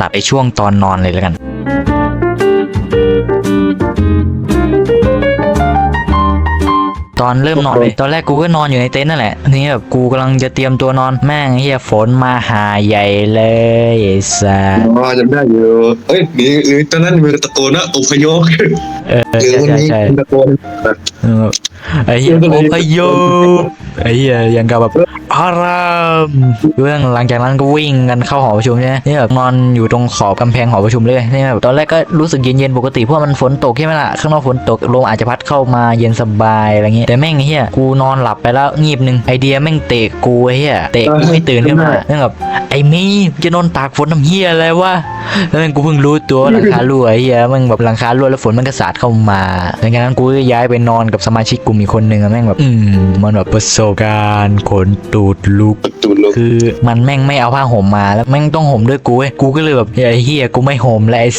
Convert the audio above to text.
ตัดไปช่วงตอนนอนเลยแล้วกัน ตอนเริ่มนอนเลยตอนแรกกูก็นอนอยู่ในเต็นท์นั่นแหละทีนี้แบบกูกำลังจะเตรียมตัวนอนแม่งไอ้เฮียฝนมาหาใหญ่เลยไอ้สัสอ๋อจำได้อยู่เอ้ยนี่หรือตอนนั้นมือตะโกนว่าอพยพเออหรือใช่วันใช่นี้ใช่ตะโกนเออไอ้เหี้ยเออก็เลยโอพยพไอ้เหี้ยยังกับแบบ อารามเรื่องหลังจากนั้นก็วิ่งกันเข้าหอประชุมใช่ไหมนี่แบบนอนอยู่ตรงขอบกำแพงหอประชุมเลยนี่แบบตอนแรกก็รู้สึกเย็นๆปกติเพราะมันฝนตกใช่ไหมล่ะข้างนอกฝนตกลมอาจจะพัดเข้ามาเย็นสบายอะไรเงี้ยแต่แม่งไอ้เหี้ยกูนอนหลับไปแล้วงีบหนึ่งไอเดียแม่งเตะกูไอ้เหี้ยเตะกูให้ตื่นขึ้นมาแม่งแบบไอ้มีจะนอนตากฝนทำเหี้ยอะไรวะแล้วแม่งกูเพิ่งรู้ตัวว่าหลังคารั่วไอ้เหี้ยแม่งแบบหลังคารั่วแล้วฝนมันก็สาดเข้ามาหลังจากนั้นกูก็ย้ายไปนอนกับสมาชิกกลุ่มอีกคนนึงอะแม่งแบบอืมมันแบบประสบการณ์ขนตูดลุก ตูนลงคือมันแม่งไม่เอาผ้าห่มมาแล้วแม่งต้องห่มด้วยกูเว้ยกูก็เลยแบบไอ้เฮียกูไม่ห่มแล้วไอ้